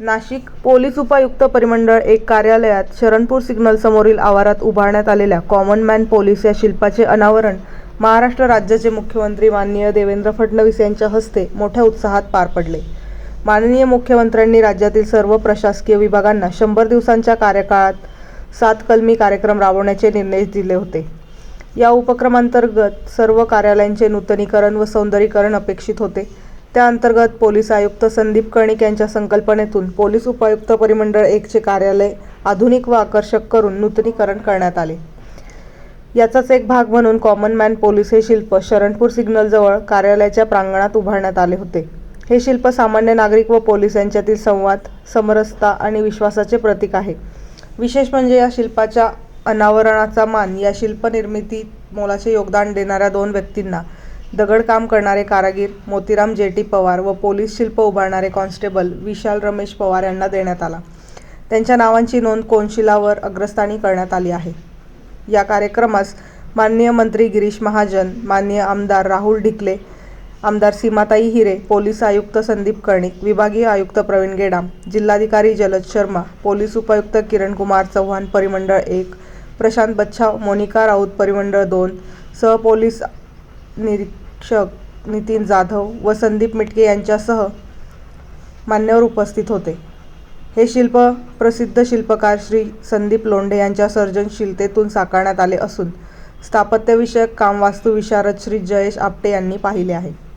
Nashik police उपायुक्त परिमंडळ एक कार्यालयात शरणपूर सिग्नल समोरील आवारात उभारण्यात आलेल्या कॉमन मॅन पोलीस या शिल्पाचे अनावरण महाराष्ट्र राज्याचे मुख्यमंत्री माननीय देवेंद्र फडणवीस यांच्या हस्ते मोठ्या उत्साहात पार पडले. माननीय मुख्यमंत्र्यांनी राज्यातील सर्व प्रशासकीय विभागांना शंभर दिवसांच्या कार्यकाळात सात कलमी कार्यक्रम राबवण्याचे निर्देश दिले होते. या उपक्रमांतर्गत सर्व कार्यालयांचे नूतनीकरण व सौंदर्यीकरण अपेक्षित होते. त्या अंतर्गत पोलीस आयुक्त संदीप कर्णिक यांच्या संकल्पनेतून पोलीस उपायुक्त परिमंडळ एकचे कार्यालय आधुनिक व आकर्षक करून नूतनीकरण करण्यात आले. याचाच एक भाग म्हणून कॉमन मॅन पोलीस हे शिल्प शरणपूर सिग्नलजवळ कार्यालयाच्या प्रांगणात उभारण्यात आले होते. हे शिल्प सामान्य नागरिक व पोलीस यांच्यातील संवाद समरसता आणि विश्वासाचे प्रतीक आहे. विशेष म्हणजे या शिल्पाच्या अनावरणाचा मान या शिल्प निर्मितीत मोलाचे योगदान देणाऱ्या दोन व्यक्तींना दगडकाम करणारे कारागीर मोतीराम जेटी पवार व पोलीस शिल्प उभारणारे कॉन्स्टेबल विशाल रमेश पवार यांना देण्यात आला. त्यांच्या नावांची नोंद कोनशिलावर अग्रस्थानी करण्यात आली आहे. या कार्यक्रमास माननीय मंत्री गिरीश महाजन माननीय आमदार राहुल ढिकले आमदार सीमाताई हिरे पोलीस आयुक्त संदीप कर्णिक विभागीय आयुक्त प्रवीण गेडाम जिल्हाधिकारी जलद शर्मा पोलीस उपायुक्त किरण कुमार चव्हाण परिमंडळ एक प्रशांत बच्छाव मोनिका राऊत परिमंडळ दोन सहपोलीस निरीक्षक नितीन जाधव व संदीप मिटके यांच्यासह मान्यवर उपस्थित होते. हे शिल्प प्रसिद्ध शिल्पकार श्री संदीप लोंढे यांच्या सर्जनशीलतेतून साकारण्यात आले असून स्थापत्यविषयक काम वास्तुविशारद श्री जयेश आपटे यांनी पाहिले आहे.